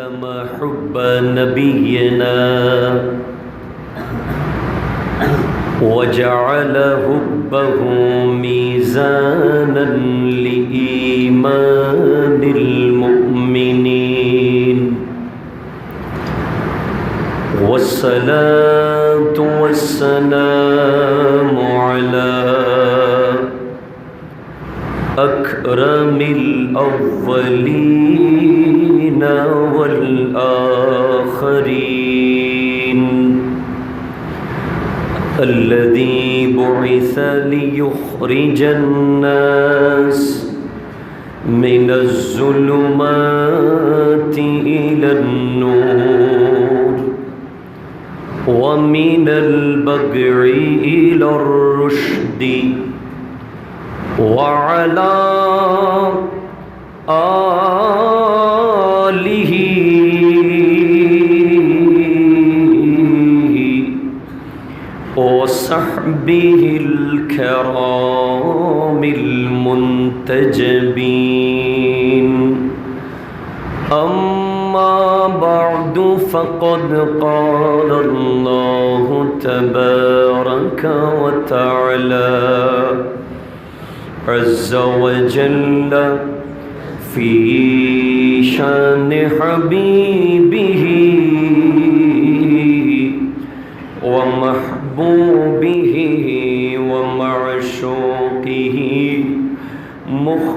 ألزم حب نبينا. وجعل حبه ميزانا لإيمان المؤمنين. والصلاة والسلام على أكرم الأولين. والآخرين الذي بعث ليخرج الناس من الظلمات إلى النور ومن البقع إلى الرشد وعلى آله وصحبه الكرام المنتجبين. أما بعد فقد قال الله تبارك وتعالى عز وجل في شأن حبيبه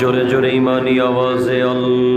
জোরে জোরে ইমানি আওয়াজে আল্লাহ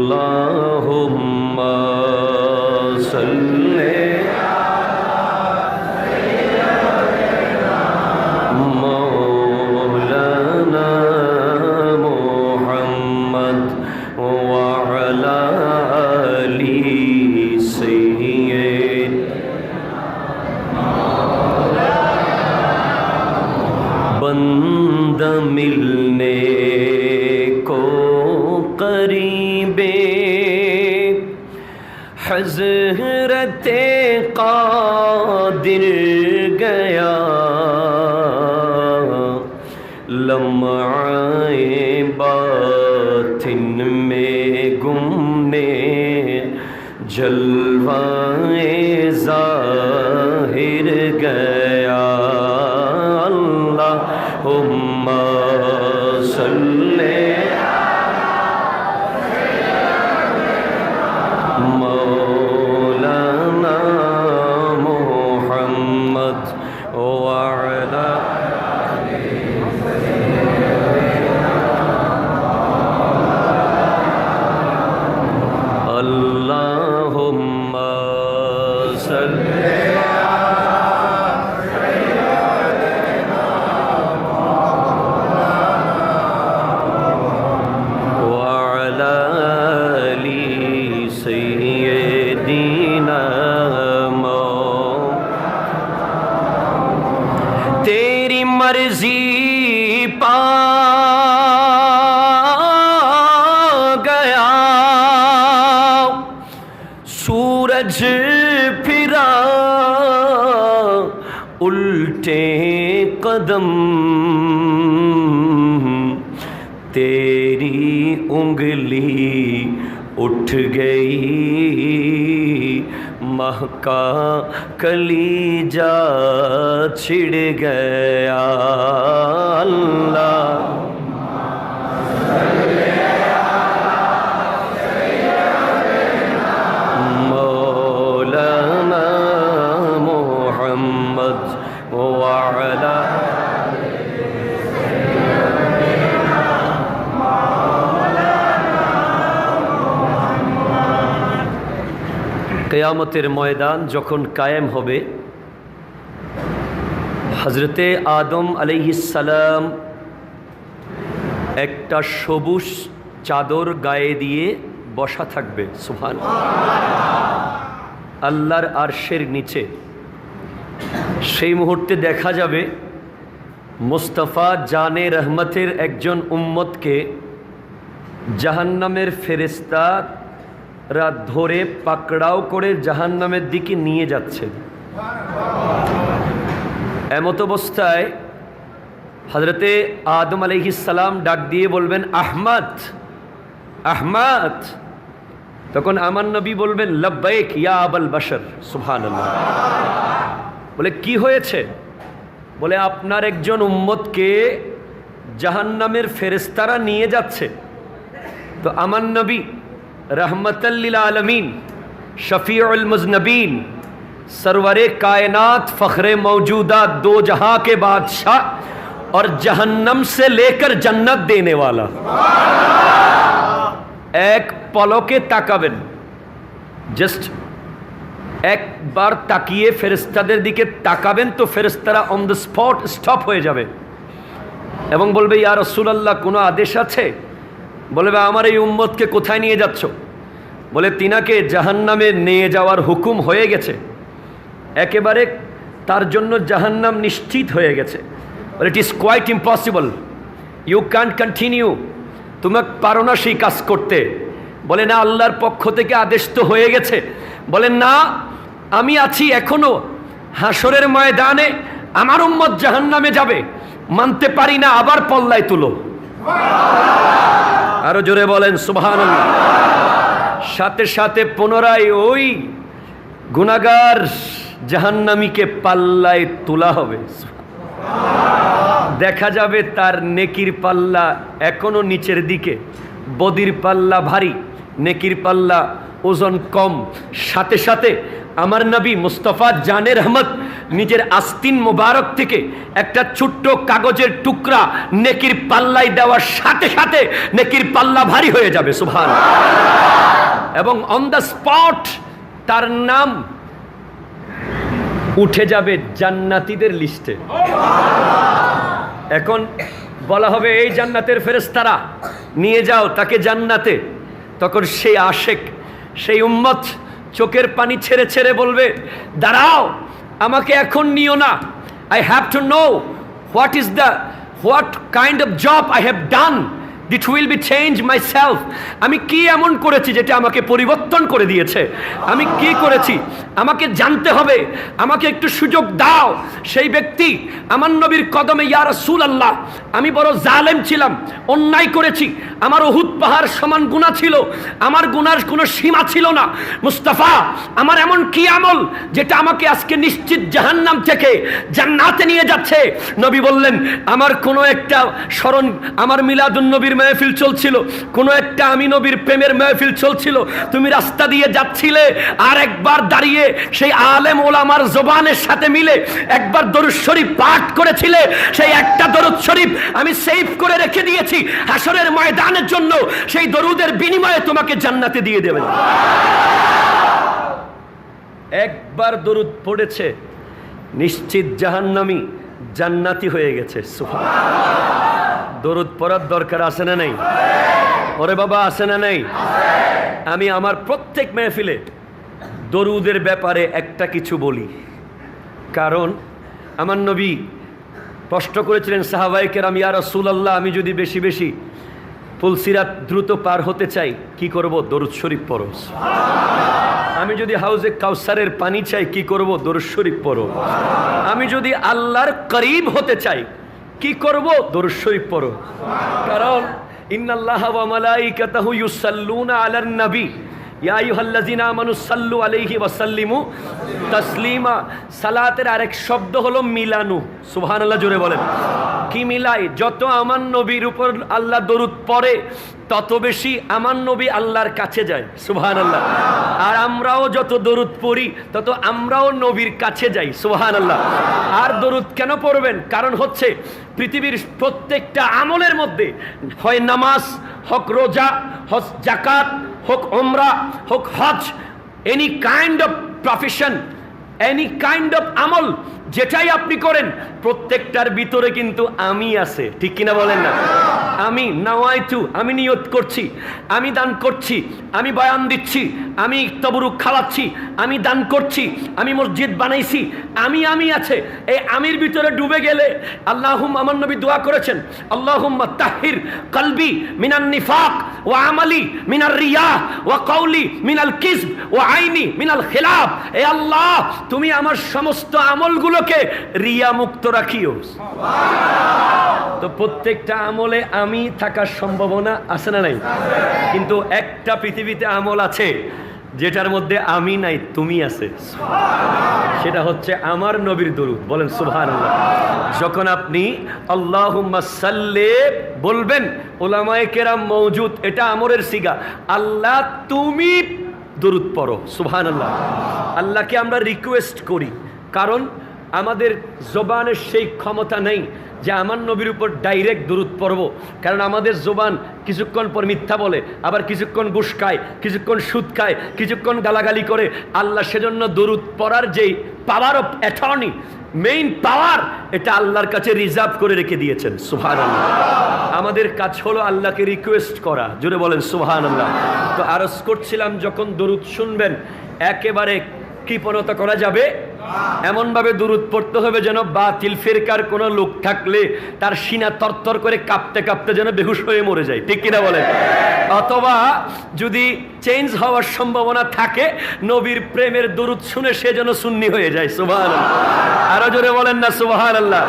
وطن میں گم میں جلوائے زار उंगली उठ गई महका कलीजा छिड़ गया अल्लाह কেয়ামতের ময়দান যখন কায়েম হবে হজরতে আদম আলাইহিসালাম একটা সবুজ চাদর গায়ে দিয়ে বসা থাকবে সুহান আল্লাহর আরশের নিচে। সেই মুহূর্তে দেখা যাবে মোস্তফা জানে রহমতের একজন উম্মতকে জাহান্নামের ফেরেস্তারা ধরে পাকড়াও করে জাহান্নামের দিকে নিয়ে যাচ্ছে। এমত অবস্থায় হজরতে আদম আলহিসাল্লাম ডাক দিয়ে বলবেন, আহমদ আহমদ। তখন আমার নবী বলবেন, লব্বাইক ইয়া আবল বশর। সুহান বলে, কি হয়েছে? বলে, আপনার একজন উম্মতকে জাহান্নামের ফেরেস্তারা নিয়ে যাচ্ছে। তো আমার নবী रहमतल्लिल आलमीन शफ़ीउल मुज़नबीन सरवर कायनात फ़ख्र मौजूदा दो जहां के बादशाह और जहन्नम से लेकर जन्नत देने वाला এক পলকে তাকাবেন জাস্ট একবার তাকিয়ে ফেরেস্তাদের দিকে তাকাবেন তো ফেরেস্তারা অন দ্য স্পট স্টপ হয়ে যাবে এবং বলবে ইয়া রসুলাল্লাহ কোনো আদেশ আছে বলবে আমার এই উম্মতকে কোথায় নিয়ে যাচ্ছ? বলে, তিনাকে জাহান্নামে নিয়ে যাওয়ার হুকুম হয়ে গেছে। একেবারে তার জন্য জাহান্নাম নিশ্চিত হয়ে গেছে। বলে it is quite impossible you can continue তুমি পারো না সেই কাজ করতে। বলে, না, আল্লাহর পক্ষ থেকে আদেশ তো হয়ে গেছে। বলে, না, আমি আছি এখনও। হাসরের ময়দানে আমার উম্মত জাহান্নামে যাবে। মানতে পারি না, আবার পল্লায় তুলো। আরও জোরে বলেন সুবহান সাথে সাথে পুনরায় ওই গুনাগার জাহান্নামীকে পাল্লায় তোলা হবে। দেখা যাবে তার নেকির পাল্লা এখনও নিচের দিকে, বদির পাল্লা ভারী, নেকির পাল্লা ওজন কম। সাথে সাথে আমার নবী মুস্তফা জানের আহমদ নিজের আস্তিন মোবারক থেকে একটা ছোট্ট কাগজের টুকরা নেকির পাল্লাই দেওয়ার সাথে সাথে নেকির পাল্লা ভারী হয়ে যাবে সুভান এবং অন দ্য স্পট তার নাম উঠে যাবে জান্নাতীদের লিস্টে। এখন বলা হবে, এই জান্নাতের ফেরেস্তারা নিয়ে যাও তাকে জান্নাতে। তখন সেই আশেক, সেই উম্মত চোখের পানি ছেড়ে ছেড়ে বলবে, দাঁড়াও, আমাকে এখন নিও না। I have to know what is the what kind of job I have done that will be change my self আমি কি এমন করেছি যেটা আমাকে পরিবর্তন করে দিয়েছে? আমি কি করেছি? আমাকে জানতে হবে। আমাকে একটু সুযোগ দাও। সেই ব্যক্তি আমার নবীর কদমে, ইয়া রাসূল আল্লাহ আমি বড় জালেম ছিলাম, অন্যায় করেছি। আমার অহুত পাহাড় সমান গুণা ছিল। আমার গুনার কোনো সীমা ছিল না। মুস্তাফা, আমার এমন কি আমল যেটা আমাকে আজকে নিশ্চিত জাহান্নাম থেকে জান্নাতে নিয়ে যাচ্ছে? নবী বললেন, আমার কোনো একটা স্মরণ, আমার মিলাদুন নবীর মেহফিল চলছিল, কোনো একটা আমি নবীর প্রেমের মেহফিল চলছিল। তুমি রাস্তা দিয়ে যাচ্ছিলে আর একবার দাঁড়িয়ে সেই আলেম ওলামার জবানের সাথে মিলে একবার দরুদ শরীফ পাঠ করেছিলে, সেই একটা দরুদ শরীফ আমি সেভ করে রেখে দিয়েছি হাসরের ময়দানের জন্য, সেই দরুদের বিনিময়ে তোমাকে জান্নাতে দিয়ে দেবে। একবার দরুদ পড়েছে, নিশ্চিত জাহান্নামি জান্নাতি হয়ে গেছে দরুদ পড়ার দরকার আছে না নেই? ওরে বাবা, আছে না নেই? আমি আমার প্রত্যেক মেহফিলে দরুদের ব্যাপারে একটা কিছু বলি। কারণ আমার নবী প্রশ্ন করেছিলেন সাহাবাইকের আমি আর রসুলাল্লাহ, আমি যদি বেশি বেশি ফুলসিরাত দ্রুত পার হতে চাই, কি করব? দরুদ শরীফ পড়ো। আমি যদি হাউজে কাউসারের পানি চাই, কি করব? দোর শরীফ পড়ো। আমি যদি আল্লাহর করিব হতে চাই, কি করব? দোর শরীফ পড়ো। কারণ, ইন্নাল্লাহ ওয়া মালাইকাতাহু ইউসাল্লুনা আলান নবী ইয়া আইয়ুহাল্লাযিনা আমানু সাল্লু আলাইহি ওয়া সাল্লিমু তাসলিমা, সালাতের আরেক শব্দ হলো মিলানু। সুবহানাল্লাহ, জোরে বলেন। কি মিলাই? যত আমার নবীর উপর আল্লাহ দরুদ পড়ে, তত বেশি আমার নবী আল্লাহর কাছে যায়। সুবহান আল্লাহ আর আমরাও যত দরুদ পড়ি, তত আমরাও নবীর কাছে যাই। সুবহান আল্লাহ আর দরুদ কেন পড়বেন? কারণ হচ্ছে পৃথিবীর প্রত্যেকটা আমলের মধ্যে হয় নামাজ, হক রোজা হক জাকাত হোক ওমরা হোক হজ any kind of profession any kind of আমল, যেটাই আপনি করেন, প্রত্যেকটার ভিতরে কিন্তু আমি আছে। ঠিক কিনা বলেন না? আমি নাওয়াইতু, আমি নিয়ত করছি, আমি দান করছি, আমি বয়ান দিচ্ছি, আমি তবরুক খাওয়াচ্ছি, আমি দান করছি, আমি মসজিদ বানাইছি, আমি আমি আছে। এই আমির ভিতরে ডুবে গেলে আল্লাহুম আমার নবী দোয়া করেছেন আল্লাহুম তাহির কলবি মিনান নিফাক ও আমালি মিনাল রিয়া ও কৌলি মিনাল কিসব ও আইনি মিনাল খেলাফ। এ আল্লাহ তুমি আমার সমস্ত আমলগুলোকে রিয়া মুক্ত রাখিও তো প্রত্যেকটা আমলে আমি থাকার সম্ভাবনা আছে না নাই? কিন্তু একটা পৃথিবীতে আমল আছে। যেটার মধ্যে আমি নাই তুমি আছে। সেটা হচ্ছে আমার নবীর দরুদ। বলেন সুভান যখন আপনি আল্লাহ সাল্লে বলবেন ওলামায় কেরাম মৌজুদ এটা আমরের সিগা। আল্লাহ তুমি দরুদ পড়ো সুভান আল্লাহ আল্লাহকে আমরা রিকোয়েস্ট করি। কারণ আমাদের জবানের সেই ক্ষমতা নেই যে আমার নবীর উপর ডাইরেক্ট দূরত পড়ব। কারণ আমাদের জোবান কিছুক্ষণ পর মিথ্যা বলে, আবার কিছুক্ষণ ঘুষ খায়, কিছুক্ষণ সুদ খায়, কিছুক্ষণ গালাগালি করে। আল্লাহ সেজন্য দরুদ পড়ার যেই power of attorney main power এটা আল্লাহর কাছে রিজার্ভ করে রেখে দিয়েছেন। সুহান আল্লাহ আমাদের কাজ হলো আল্লাহকে রিকোয়েস্ট করা। জুড়ে বলেন সুহান আল্লাহ তো আরজ করছিলাম যখন দরুদ শুনবেন, একেবারে কৃপণতা করা যাবে এমনভাবে দূরত পড়তে হবে যেন বাতিল ফেরকার কোনো লোক থাকলে তার সিনা তরতর করে কাঁপতে কাঁপতে যেন বেহুশ হয়ে মরে যায়। ঠিক কিনা বলেন? অথবা যদি চেঞ্জ হওয়ার সম্ভাবনা থাকে, নবীর প্রেমের দূরত শুনে সে যেন সুন্নি হয়ে যায়। সুবাহ আরও জোরে বলেন না সুবাহ আল্লাহ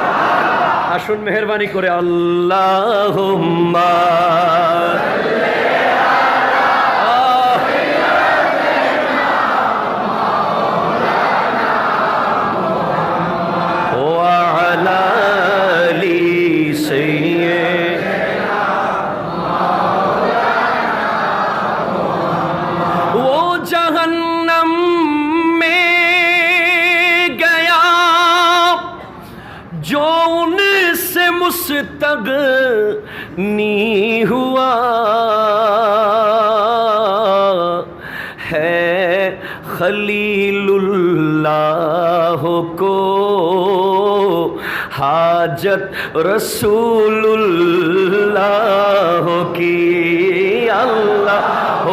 আসুন মেহরবানি করে আল্লাহ کون سے مستغنی ہوا۔ ہے خلیل اللہ کو حاجت رسول اللہ کی۔ اللہ